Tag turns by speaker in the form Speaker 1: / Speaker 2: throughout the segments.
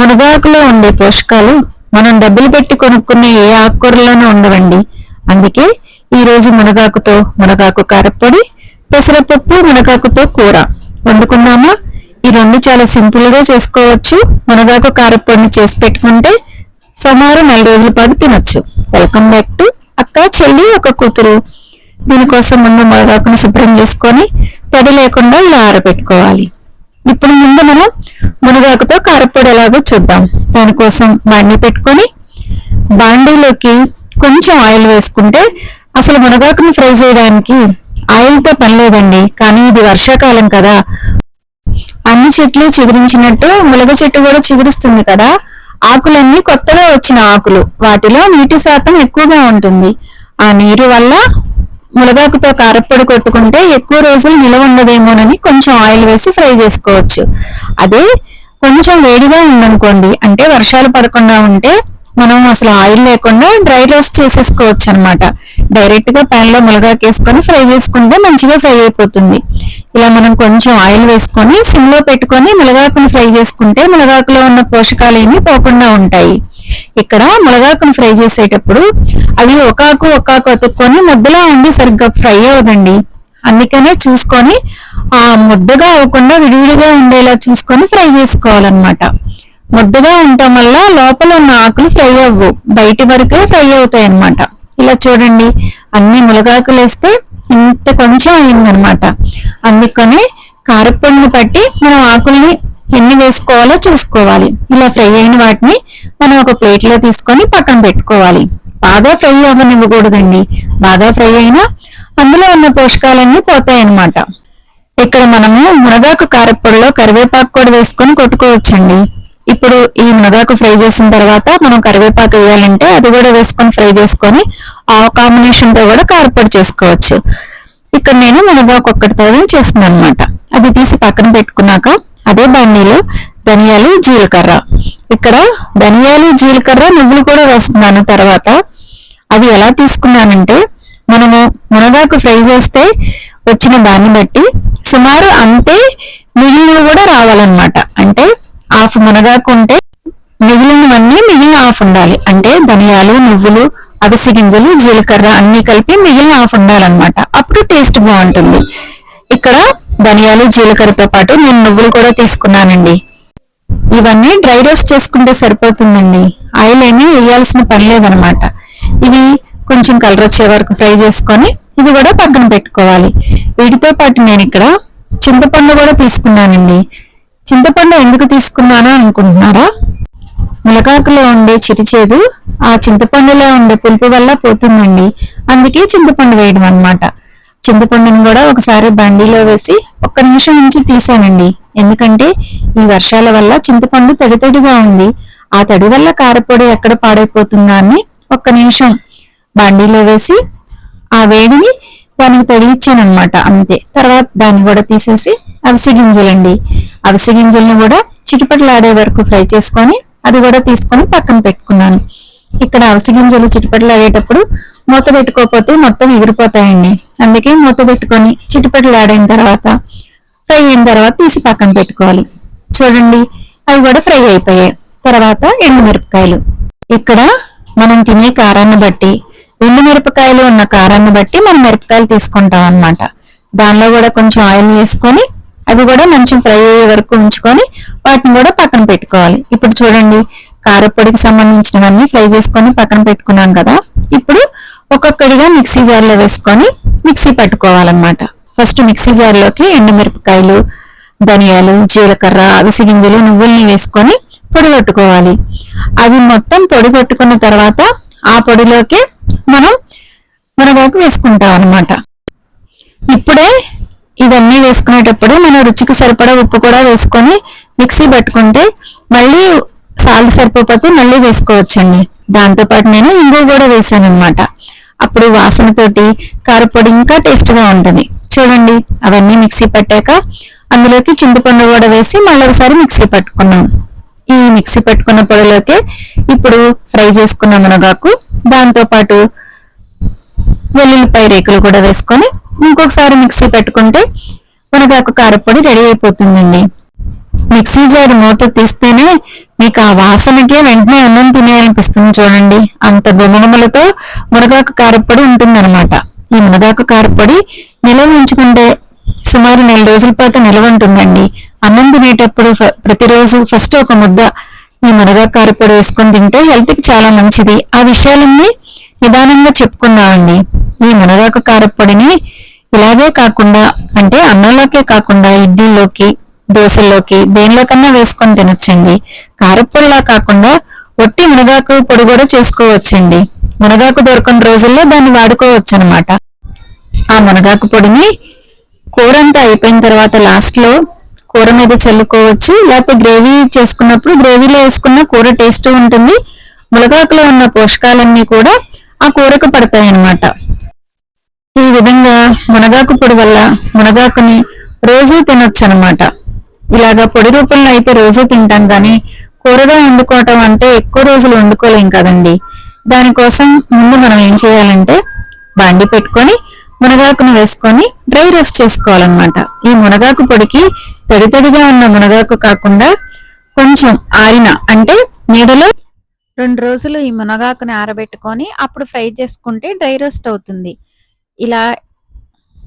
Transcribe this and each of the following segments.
Speaker 1: మునగాకులో ఉండే పోషకాలు మనం డబ్బులు పెట్టి కొనుక్కునే ఏ ఆకుకూరలోనూ ఉండవండి. అందుకే ఈరోజు మునగాకుతో మునగాకు కారప్పొడి పెసరపప్పు మునగాకుతో కూర వండుకుందామా? ఈ రెండు చాలా సింపుల్గా చేసుకోవచ్చు. మునగాకు కారప్పొడిని చేసి పెట్టుకుంటే సుమారు నెల రోజుల పాటు తినొచ్చు. వెల్కమ్ బ్యాక్ టు అక్క చెల్లి ఒక కూతురు. దీనికోసం ముందు మునగాకును శుభ్రం చేసుకొని తడి లేకుండా ఇలా ఆరబెట్టుకోవాలి. ఇప్పుడు ముందు మనం మునగాకుతో కారపొడి ఎలాగో చూద్దాం. దానికోసం బాండి పెట్టుకొని బాండీలోకి కొంచెం ఆయిల్ వేసుకుంటే అసలు మునగాకుని ఫ్రై చేయడానికి ఆయిల్తో పని లేదండి. కానీ ఇది వర్షాకాలం కదా. అన్ని చెట్లు చిగురించినట్టు ములగ చెట్టు కూడా చిగురుస్తుంది కదా. ఆకులన్నీ కొత్తగా వచ్చిన ఆకులు. వాటిలో నీటి శాతం ఎక్కువగా ఉంటుంది. ఆ నీరు వల్ల మునగాకుతో కారప్పొడి కొట్టుకుంటే ఎక్కువ రోజులు నిలవ ఉండదేమోనని కొంచెం ఆయిల్ వేసి ఫ్రై చేసుకోవచ్చు. అదే కొంచెం వేడిగా ఉందనుకోండి అంటే వర్షాలు పడకుండా ఉంటే మనం అసలు ఆయిల్ లేకుండా డ్రై రోస్ట్ చేసేసుకోవచ్చు అనమాట డైరెక్ట్గా పాన్లో మునగాకు వేసుకొని ఫ్రై చేసుకుంటే మంచిగా ఫ్రై అయిపోతుంది. ఇలా మనం కొంచెం ఆయిల్ వేసుకొని సిమ్లో పెట్టుకొని మునగాకును ఫ్రై చేసుకుంటే మునగాకులో ఉన్న పోషకాలు ఏమి పోకుండా ఉంటాయి. ఇక్కడ మునగాకును ఫ్రై చేసేటప్పుడు అవి ఒకాకు ఒకాకు అతుక్కొని ముద్దలా ఉండి సరిగ్గా ఫ్రై అవ్వదండి. అందుకనే చూసుకొని ఆ ముద్దగా అవ్వకుండా విడివిడిగా ఉండేలా చూసుకొని ఫ్రై చేసుకోవాలన్నమాట. ముద్దగా ఉండటం వల్ల లోపల ఉన్న ఆకులు ఫ్రై అవ్వవు బయటి వరకే ఫ్రై అవుతాయి అన్నమాట ఇలా చూడండి. అన్ని ములగాకులు వేస్తే ఇంత కొంచెం అయిందనమాట అందుకని కారపొడిని పట్టి మనం ఆకుల్ని ఎన్ని వేసుకోవాలో చూసుకోవాలి. ఇలా ఫ్రై అయిన వాటిని మనం ఒక ప్లేట్లో తీసుకొని పక్కన పెట్టుకోవాలి. బాగా ఫ్రై అవ్వనివ్వకూడదండి. బాగా ఫ్రై అయినా అందులో ఉన్న పోషకాలన్నీ పోతాయి అన్నమాట ఇక్కడ మనము మునగాకు కారప్పొడిలో కరివేపాకు కూడా వేసుకొని కొట్టుకోవచ్చండి. ఇప్పుడు ఈ మునగాకు ఫ్రై చేసిన తర్వాత మనం కరివేపాకు వేయాలంటే అది కూడా వేసుకొని ఫ్రై చేసుకొని ఆ కాంబినేషన్తో కూడా కారపొడి చేసుకోవచ్చు. ఇక్కడ నేను మునగాకు ఒక్కటితోనే చేస్తున్నాను అనమాట అది తీసి పక్కన పెట్టుకున్నాక అదే బండిలో ధనియాలు జీలకర్ర. ఇక్కడ ధనియాలు జీలకర్ర నువ్వులు కూడా వేస్తున్నాను తర్వాత. అవి ఎలా తీసుకున్నానంటే మనము మునగాకు ఫ్రై చేస్తే వచ్చిన దాన్ని బట్టి సుమారు అంతే మిగిలినవి కూడా రావాలన్నమాట. అంటే హాఫ్ మునగాకు ఉంటే మిగిలినవన్నీ మిగిలిన హాఫ్ ఉండాలి. అంటే ధనియాలు నువ్వులు అవిసి గింజలు జీలకర్ర అన్ని కలిపి మిగిలిన హాఫ్ ఉండాలన్నమాట. అప్పుడు టేస్ట్ బాగుంటుంది. ఇక్కడ ధనియాలు జీలకర్రతో పాటు నేను నువ్వులు కూడా తీసుకున్నానండి. ఇవన్నీ డ్రై రోస్ట్ చేసుకుంటే సరిపోతుందండి. ఆయిల్ ఏమీ వేయాల్సిన పని లేదనమాట. ఇవి కొంచెం కలర్ వచ్చే వరకు ఫ్రై చేసుకొని ఇవి కూడా పక్కన పెట్టుకోవాలి. వీటితో పాటు నేను ఇక్కడ చింతపండు కూడా తీసుకున్నానండి. చింతపండు ఎందుకు తీసుకున్నానా అనుకుంటున్నారా? ములకాకులో ఉండే చిరిచేదు ఆ చింతపండులో ఉండే పులుపు వల్ల పోతుందండి. అందుకే చింతపండు వేయడం అనమాట చింతపండుని కూడా ఒకసారి బండిలో వేసి ఒక్క నిమిషం నుంచి తీసానండి. ఎందుకంటే ఈ వర్షాల వల్ల చింతపండు తడి తడిగా ఉంది. ఆ తడి వల్ల కారపొడి ఎక్కడ పాడైపోతుందా అని ఒక్క నిమిషం బండిలో వేసి ఆ వేడిని దానికి తగిలిచ్చానమాట అంతే. తర్వాత దాన్ని కూడా తీసేసి అవిసె గింజలండి. అవిసె గింజల్ని కూడా చిటిపట్లాడే వరకు ఫ్రై చేసుకొని అది కూడా తీసుకొని పక్కన పెట్టుకున్నాను. ఇక్కడ అవసగింజలు గింజలు చిటిపటలాడేటప్పుడు మూత పెట్టుకోకపోతే మొత్తం ఎగిరిపోతాయండి. అందుకే మూత పెట్టుకొని చిటిపటలాడిన తర్వాత ఫ్రై అయిన తర్వాత తీసి పక్కన పెట్టుకోవాలి. చూడండి అవి కూడా ఫ్రై అయిపోయాయి. తర్వాత ఎండుమిరపకాయలు. ఇక్కడ మనం తినే కారాన్ని బట్టి ఎండు మిరపకాయలు ఉన్న కారాన్ని బట్టి మనం మిరపకాయలు తీసుకుంటాం అన్నమాట. దానిలో కూడా కొంచెం ఆయిల్ వేసుకొని అవి కూడా మంచి ఫ్రై అయ్యే వరకు ఉంచుకొని వాటిని కూడా పక్కన పెట్టుకోవాలి. ఇప్పుడు చూడండి కారపొడికి సంబంధించినవన్నీ ఫ్రై చేసుకొని పక్కన పెట్టుకున్నాం కదా. ఇప్పుడు ఒక్కొక్కడిగా మిక్సీ జార్లో వేసుకొని మిక్సీ పట్టుకోవాలన్నమాట. ఫస్ట్ మిక్సీ జార్లోకి ఎండుమిరపకాయలు ధనియాలు జీలకర్ర అవిసి గింజలు నువ్వుల్ని వేసుకొని పొడిగొట్టుకోవాలి అవి మొత్తం పొడిగొట్టుకున్న తర్వాత ఆ పొడిలోకి మనం మునగాకు వేసుకుంటాం అన్నమాట. ఇప్పుడే ఇవన్నీ వేసుకునేటప్పుడు మనం రుచికి సరిపడా ఉప్పు కూడా వేసుకొని మిక్సీ పట్టుకుంటే మళ్ళీ సాల్ట్ సరిపోతే మళ్ళీ వేసుకోవచ్చండి. దాంతో పాటు నేను ఇంగువ కూడా వేసాను అనమాట అప్పుడు వాసనతోటి కారపొడి ఇంకా టేస్ట్గా ఉంటుంది. చూడండి అవన్నీ మిక్సీ పట్టాక అందులోకి చింతపండు కూడా వేసి మళ్ళీ ఒకసారి మిక్సీ పట్టుకున్నాం. ఈ మిక్సీ పెట్టుకున్న పొడిలోకి ఇప్పుడు ఫ్రై చేసుకున్న మునగాకు దాంతో పాటు వెల్లుల్లిపాయ రేకులు కూడా వేసుకొని ఇంకొకసారి మిక్సీ పెట్టుకుంటే మునగాకు ఒక కారపొడి రెడీ అయిపోతుందండి. మిక్సీ జార్ మూత తీస్తేనే మీకు ఆ వాసనకే వెంటనే అన్నం తినేయాలనిపిస్తుంది చూడండి. అంత గుమగుమలతో మునగాకు కారప్పొడి ఉంటుందన్నమాట. ఈ మునగాకు కారప్పొడి నిలవ ఉంచుకుంటే సుమారు నెల రోజుల పాటు నిలవ ఉంటుందండి. అన్నం తినేటప్పుడు ప్రతిరోజు ఫస్ట్ ఒక ముద్ద ఈ మునగాకు కారపొడి వేసుకొని తింటే హెల్త్కి చాలా మంచిది. ఆ విషయాలన్నీ నిదానంగా చెప్పుకుందామండి. ఈ మునగాకు కారప్పొడిని ఇలాగే కాకుండా అంటే అన్నంలోకే కాకుండా ఇడ్లీలోకి దోశల్లోకి దేనిలోకన్నా వేసుకొని తినొచ్చండి. కారప్పొడిలా కాకుండా ఒట్టి మునగాకు పొడి కూడా చేసుకోవచ్చండి. మునగాకు దొరకని రోజుల్లో దాన్ని వాడుకోవచ్చు అనమాట ఆ మునగాకు పొడిని కూర అంతా అయిపోయిన తర్వాత లాస్ట్లో కూర మీద చల్లుకోవచ్చు. లేకపోతే గ్రేవీ చేసుకున్నప్పుడు గ్రేవీలో వేసుకున్న కూర టేస్ట్ ఉంటుంది. మునగాకులో ఉన్న పోషకాలన్నీ కూడా ఆ కూరకు పడతాయి అన్నమాట ఈ విధంగా మునగాకు పొడి వల్ల మునగాకుని రోజు తినొచ్చు అనమాట ఇలాగా పొడి రూపంలో అయితే రోజు తింటాం కానీ కూరగా వండుకోవటం అంటే ఎక్కువ రోజులు వండుకోలేం కదండి. దానికోసం ముందు మనం ఏం చేయాలంటే బాండి పెట్టుకొని మునగాకును వేసుకొని డ్రై రోస్ట్ చేసుకోవాలన్నమాట. ఈ మునగాకు పొడికి తడి తడిగా ఉన్న మునగాకు కాకుండా కొంచెం ఆరిన అంటే నీడలో
Speaker 2: రెండు రోజులు ఈ మునగాకుని ఆరబెట్టుకొని అప్పుడు ఫ్రై చేసుకుంటే డ్రై రోస్ట్ అవుతుంది. ఇలా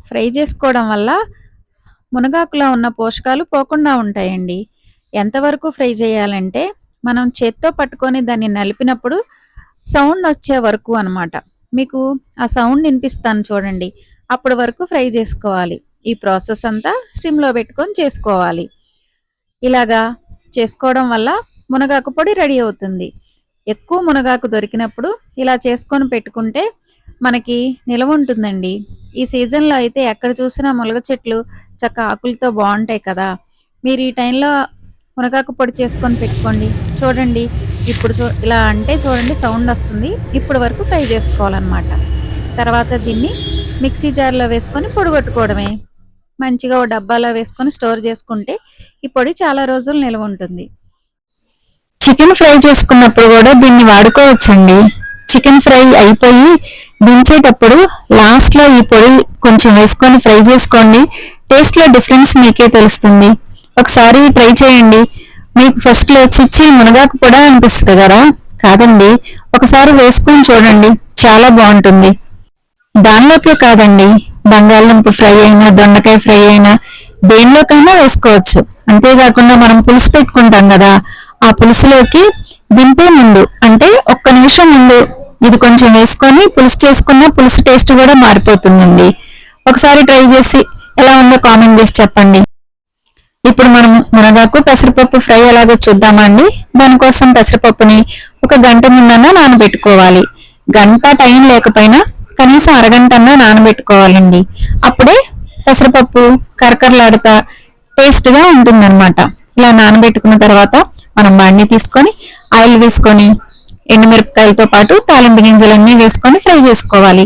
Speaker 2: ఫ్రై చేసుకోవడం వల్ల మునగాకులో ఉన్న పోషకాలు పోకుండా ఉంటాయండి. ఎంతవరకు ఫ్రై చేయాలంటే మనం చేత్తో పట్టుకొని దాన్ని నలిపినప్పుడు సౌండ్ వచ్చే వరకు అన్నమాట. మీకు ఆ సౌండ్ వినిపిస్తాను చూడండి. అప్పటి వరకు ఫ్రై చేసుకోవాలి. ఈ ప్రాసెస్ అంతా సిమ్లో పెట్టుకొని చేసుకోవాలి. ఇలాగా చేసుకోవడం వల్ల మునగాకు పొడి రెడీ అవుతుంది. ఎక్కువ మునగాకు దొరికినప్పుడు ఇలా చేసుకొని పెట్టుకుంటే మనకి నిలవ ఉంటుందండి. ఈ సీజన్లో అయితే ఎక్కడ చూసినా మునగ చెట్లు చక్క ఆకులతో బాగుంటాయి కదా. మీరు ఈ టైంలో మునగాకు పొడి చేసుకొని పెట్టుకోండి. చూడండి. ఇప్పుడు చూ ఇలా అంటే చూడండి సౌండ్ వస్తుంది. ఇప్పుడు వరకు ఫ్రై చేసుకోవాలన్నమాట. తర్వాత దీన్ని మిక్సీ జార్లో వేసుకొని పొడిగొట్టుకోవడమే మంచిగా ఓ డబ్బాలో వేసుకొని స్టోర్ చేసుకుంటే ఈ పొడి చాలా రోజులు నిల్వ ఉంటుంది.
Speaker 1: చికెన్ ఫ్రై చేసుకున్నప్పుడు కూడా దీన్ని వాడుకోవచ్చండి. చికెన్ ఫ్రై అయిపోయి దించేటప్పుడు లాస్ట్లో ఈ పొడి కొంచెం వేసుకొని ఫ్రై చేసుకోండి. టేస్ట్లో డిఫరెన్స్ మీకే తెలుస్తుంది. ఒకసారి ట్రై చేయండి. మీకు ఫస్ట్లో చిచ్చి మునగాకు కూడా అనిపిస్తుంది కదా? కాదండి. ఒకసారి వేసుకొని చూడండి. చాలా బాగుంటుంది. దానిలోకే కాదండి. బంగాళదుంప ఫ్రై అయినా దొండకాయ ఫ్రై అయినా దేనిలోకైనా వేసుకోవచ్చు. అంతేకాకుండా మనం పులుసు పెట్టుకుంటాం కదా? ఆ పులుసులోకి దింపే ముందు అంటే ఒక్క నిమిషం ముందు ఇది కొంచెం వేసుకొని పులుసు చేసుకున్న పులుసు టేస్ట్ కూడా మారిపోతుందండి. ఒకసారి ట్రై చేసి ఎలా ఉందో కామెంట్ చేసి చెప్పండి. ఇప్పుడు మనం మునగాకు పెసరపప్పు ఫ్రై ఎలాగో చూద్దామా అండి? దానికోసం పెసరపప్పుని ఒక గంట ముందన్నా నానబెట్టుకోవాలి. గంట టైం లేకపోయినా కనీసం అరగంట అన్నా నానబెట్టుకోవాలండి. అప్పుడే పెసరపప్పు కరకరలాడుతా టేస్ట్గా ఉంటుందన్నమాట. ఇలా నానబెట్టుకున్న తర్వాత మనం బండి తీసుకొని ఆయిల్ వేసుకొని ఎండుమిరపకాయలతో పాటు తాలింపు గింజలన్నీ వేసుకొని ఫ్రై చేసుకోవాలి.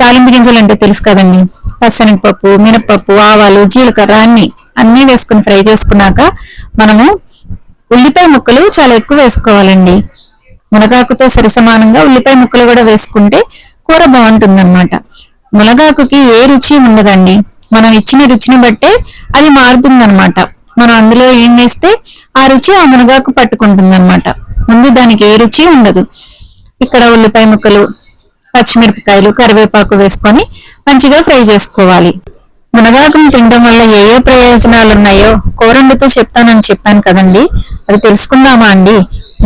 Speaker 1: తాలింపు గింజలు అంటే తెలుసు కదండి. పచ్చనిపప్పు మినపప్పు ఆవాలు జీలకర్ర అన్ని అన్నీ వేసుకుని ఫ్రై చేసుకున్నాక మనము ఉల్లిపాయ ముక్కలు చాలా ఎక్కువ వేసుకోవాలండి. మునగాకుతో సరిసమానంగా ఉల్లిపాయ ముక్కలు కూడా వేసుకుంటే కూర బాగుంటుందన్నమాట. మునగాకుకి ఏ రుచి ఉండదండి. మనం ఇచ్చిన రుచిని బట్టే అది మారుతుందన్నమాట. మనం అందులో ఏం వేస్తే ఆ రుచి ఆ మునగాకు పట్టుకుంటుందన్నమాట. ముందు దానికి ఏ రుచి ఉండదు. ఇక్కడ ఉల్లిపాయ ముక్కలు పచ్చిమిరపకాయలు కరివేపాకు వేసుకొని మంచిగా ఫ్రై చేసుకోవాలి. మునగాకును తినడం వల్ల ఏ ఏ ప్రయోజనాలు ఉన్నాయో కోరండుతో చెప్తానని చెప్పాను కదండి. అది తెలుసుకుందామా అండి?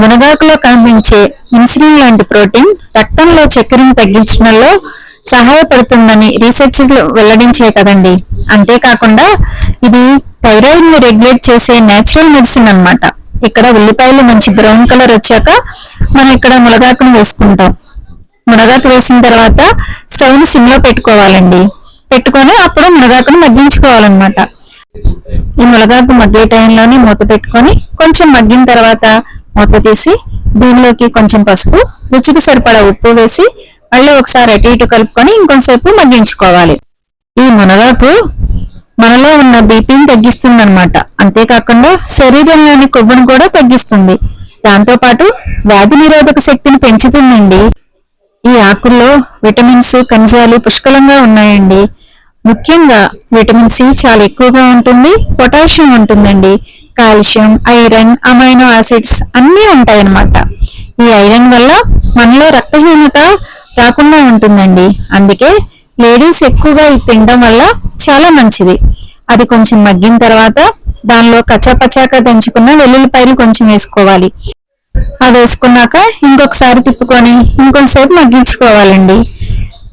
Speaker 1: మునగాకులో కనిపించే ఇన్సులిన్ లాంటి ప్రోటీన్ రక్తంలో చక్కెరను తగ్గించడంలో సహాయపడుతుందని రీసెర్చ్లు వెల్లడించాయి కదండి. అంతేకాకుండా ఇది థైరాయిడ్ని రెగ్యులేట్ చేసే నేచురల్ మెడిసిన్ అన్నమాట. ఇక్కడ ఉల్లిపాయలు మంచి బ్రౌన్ కలర్ వచ్చాక మనం ఇక్కడ మునగాకును వేసుకుంటాం. మునగాకు వేసిన తర్వాత స్టవ్ని సిమ్లో పెట్టుకోవాలండి. పెట్టుకొని అప్పుడు మునగాకును మగ్గించుకోవాలన్నమాట. ఈ మునగాకు మగ్గే టైంలోనే మూత పెట్టుకొని కొంచెం మగ్గిన తర్వాత మూత తీసి దీనిలోకి కొంచెం పసుపు రుచికి సరిపడా ఉప్పు వేసి మళ్ళీ ఒకసారి అటు ఇటు కలుపుకొని ఇంకొంతసేపు మగ్గించుకోవాలి. ఈ మునగాకు మనలో ఉన్న బీపీని తగ్గిస్తుంది అనమాట అంతేకాకుండా శరీరంలోని కొవ్వును కూడా తగ్గిస్తుంది. దాంతో పాటు వ్యాధి నిరోధక శక్తిని పెంచుతుందండి. ఈ ఆకుల్లో విటమిన్స్ ఖనిజాలు పుష్కలంగా ఉన్నాయండి. ముఖ్యంగా విటమిన్ సి చాలా ఎక్కువగా ఉంటుంది పొటాషియం ఉంటుందండి. కాల్షియం ఐరన్ అమైనో ఆసిడ్స్ అన్నీ ఉంటాయి అన్నమాట ఈ ఐరన్ వల్ల మనలో రక్తహీనత రాకుండా ఉంటుందండి. అందుకే లేడీస్ ఎక్కువగా ఇది తినడం వల్ల చాలా మంచిది. అది కొంచెం మగ్గిన తర్వాత దానిలో కచ్చాపచ్చాక దంచుకున్న వెల్లుల్లిపాయలు కొంచెం వేసుకోవాలి. అది వేసుకున్నాక ఇంకొకసారి తిప్పుకొని ఇంకొంతసేపు మగ్గించుకోవాలండి.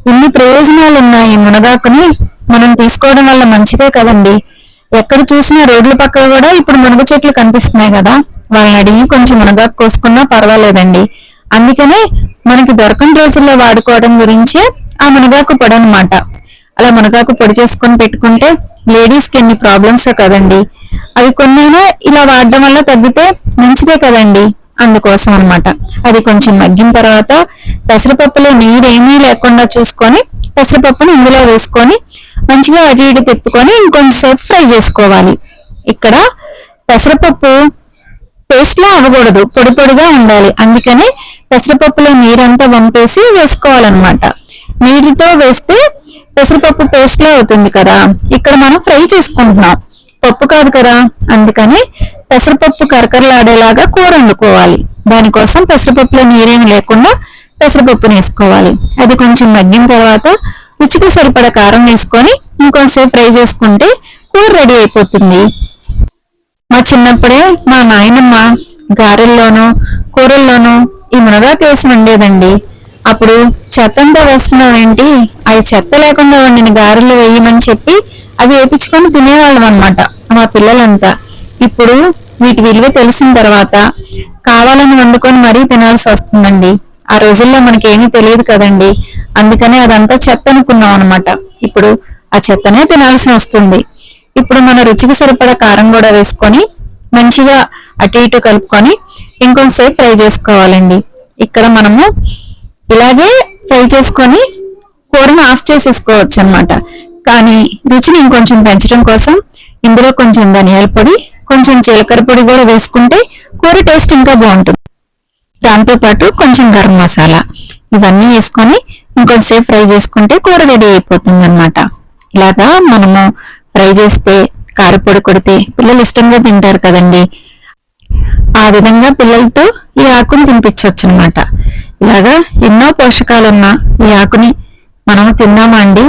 Speaker 1: ఇన్ని ప్రయోజనాలు ఉన్నాయి ఈ మునగాకుని. మనం తీసుకోవడం వల్ల మంచిదే కదండి. ఎక్కడ చూసినా రోడ్ల పక్కన కూడా ఇప్పుడు మునగ చెట్లు కనిపిస్తున్నాయి కదా. వాళ్ళని అడిగి కొంచెం మునగాకు కోసుకున్నా పర్వాలేదండి. అందుకనే మనకి దొరకని రోజుల్లో వాడుకోవడం గురించే ఆ మునగాకు పొడి అనమాట అలా మునగాకు పొడి చేసుకొని పెట్టుకుంటే లేడీస్కి ఎన్ని ప్రాబ్లమ్స్ కదండి. అవి కొన్నైనా ఇలా వాడడం వల్ల తగ్గితే మంచిదే కదండి. అందుకోసం అనమాట అది కొంచెం మగ్గిన తర్వాత పెసరపప్పులో నీరు ఏమీ లేకుండా చూసుకొని పెసరపప్పుని ఇందులో వేసుకొని మంచిగా అటు ఇటు తిప్పుకొని ఇంకొంచెంసేపు ఫ్రై చేసుకోవాలి. ఇక్కడ పెసరపప్పు పేస్ట్లా అవ్వకూడదు. పొడి పొడిగా ఉండాలి. అందుకని పెసరపప్పులో నీరంతా వంపేసి వేసుకోవాలన్నమాట. నీటితో వేస్తే పెసరపప్పు పేస్ట్లా అవుతుంది కదా. ఇక్కడ మనం ఫ్రై చేసుకుంటున్నాం. పప్పు కాదు కదా. అందుకని పెసరపప్పు కరకరలాడేలాగా కూర వండుకోవాలి. దానికోసం పెసరపప్పులో నీరేమి లేకుండా పెసరపప్పుని వేసుకోవాలి. అది కొంచెం మగ్గిన తర్వాత రుచికి సరిపడా కారం వేసుకొని ఇంకొంచెంసేపు ఫ్రై చేసుకుంటే కూర రెడీ అయిపోతుంది. మా చిన్నప్పుడే మా నాయనమ్మ గారెల్లోనూ కూరల్లోనూ ఈ మునగాకు వేసి వండేదండి. అప్పుడు చెత్తంతా వేస్తున్నావేంటి? అవి చెత్త లేకుండా వండిన గారెలు వేయమని చెప్పి అవి వేపించుకొని తినేవాళ్ళం అనమాట మా పిల్లలంతా. ఇప్పుడు వీటి విలువ తెలిసిన తర్వాత కావాలని వండుకొని మరీ తినాల్సి వస్తుందండి. ఆ రోజుల్లో మనకేమీ తెలియదు కదండి. అందుకనే అదంతా చెత్త అనుకున్నాం అనమాట ఇప్పుడు ఆ చెత్తనే తినాల్సి వస్తుంది. ఇప్పుడు మన రుచికి సరిపడా కారం కూడా వేసుకొని మంచిగా అటు ఇటు కలుపుకొని ఇంకొంచెంసేపు ఫ్రై చేసుకోవాలండి. ఇక్కడ మనము ఇలాగే ఫ్రై చేసుకొని కూరను ఆఫ్ చేసేసుకోవచ్చు అన్నమాట కానీ రుచిని ఇంకొంచెం పెంచడం కోసం ఇందులో కొంచెం ధనియాల పొడి కొంచెం జీలకర్ర పొడి కూడా వేసుకుంటే కూర టేస్ట్ ఇంకా బాగుంటుంది. దాంతో పాటు కొంచెం గరం మసాలా ఇవన్నీ వేసుకొని ఇంకొంచెంసేపు ఫ్రై చేసుకుంటే కూర రెడీ అయిపోతుంది అనమాట ఇలాగా మనము ఫ్రై చేస్తే కారపొడి కొడితే పిల్లలు ఇష్టంగా తింటారు కదండి. ఆ విధంగా పిల్లలతో ఈ ఆకుని తినిపించవచ్చు అనమాట ఇలాగా ఎన్నో పోషకాలున్న ఈ ఆకుని మనము తిన్నామా అండి?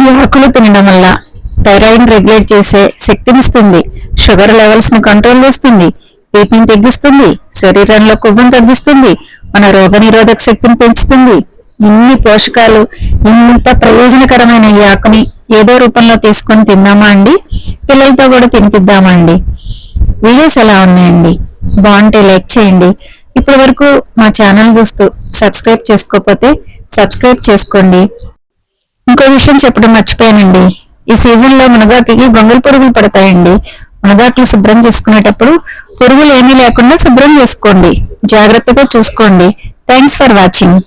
Speaker 1: ఈ ఆకులు తినడం వల్ల థైరాయిడ్ రెగ్యులేట్ చేసే శక్తినిస్తుంది షుగర్ లెవెల్స్ని కంట్రోల్ చేస్తుంది. బీపీని తగ్గిస్తుంది. శరీరంలో కొవ్వును తగ్గిస్తుంది. మన రోగనిరోధక శక్తిని పెంచుతుంది. ఇన్ని పోషకాలు ఇంత ప్రయోజనకరమైన ఈ ఆకుని ఏదో రూపంలో తీసుకొని తిందామా అండి? పిల్లలతో కూడా తినిపిద్దామా అండి? వీడియోస్ ఎలా ఉన్నాయండి? బాగుంటే లైక్ చేయండి. ఇప్పటి వరకు మా ఛానల్ చూస్తూ సబ్స్క్రైబ్ చేసుకోకపోతే సబ్స్క్రైబ్ చేసుకోండి. ఇంకో విషయం చెప్పడం మర్చిపోయానండి. ఈ సీజన్లో మునగాకి గొంగళి పురుగులు పడతాయండి. మునగాకులు శుభ్రం చేసుకునేటప్పుడు పురుగులు ఏమీ లేకుండా శుభ్రం చేసుకోండి. జాగ్రత్తగా చూసుకోండి. Thanks for watching.